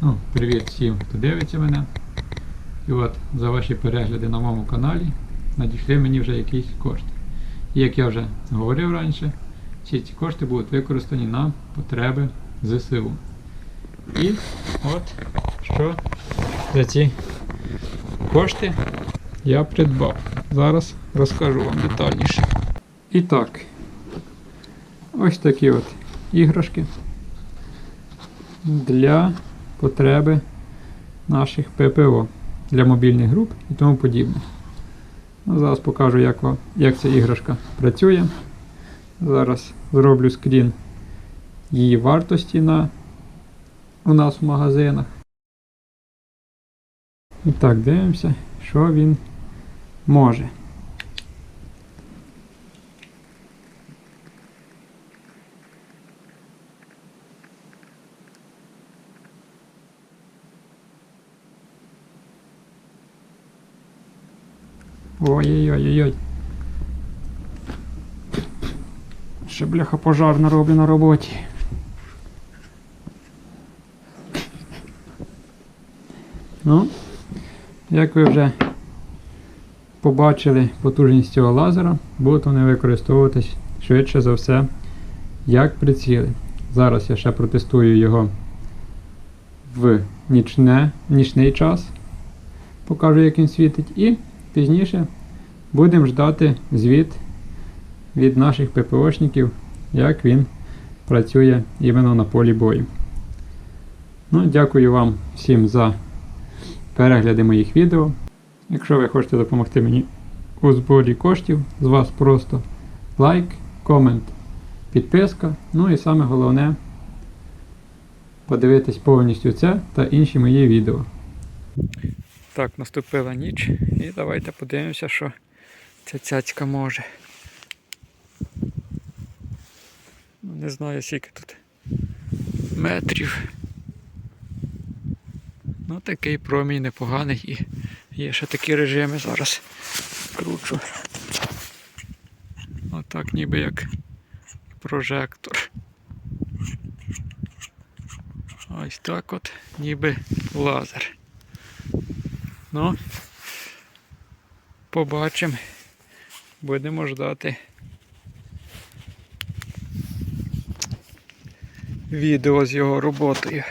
Ну, привіт всім, хто дивиться мене. І от за ваші перегляди на моєму каналі надійшли мені вже якісь кошти. І як я вже говорив раніше, всі ці кошти будуть використані на потреби ЗСУ. І от що за ці кошти я придбав. Зараз розкажу вам детальніше. І так, ось такі от іграшки для потреби наших ППО для мобільних груп і тому подібне. Ну, зараз покажу, як, як ця іграшка працює. Зараз зроблю скрін її вартості на, у нас в магазинах. І так, дивимося, що він може. Ой-ой-ой-ой. Ще бляха пожарна роблю на роботі. Ну, як ви вже побачили потужність цього лазера, будуть вони використовуватись швидше за все як приціли. Зараз я ще протестую його в нічне, нічний час. Покажу, як він світить. І пізніше будемо ждати звіт від наших ППОшників, як він працює іменно на полі бою. Ну, дякую вам всім за перегляди моїх відео. Якщо ви хочете допомогти мені у зборі коштів, з вас просто лайк, комент, підписка. Ну і саме головне подивитись повністю це та інші мої відео. Так, наступила ніч і давайте подивимося, що ця цяцька може. Ну, Не знаю, скільки тут метрів. Ну, такий промінь непоганий і є ще такі режими зараз кручу. Отак ніби як прожектор. Ось так от ніби лазер. Ну, побачимо. Будемо ждати відео з його роботою.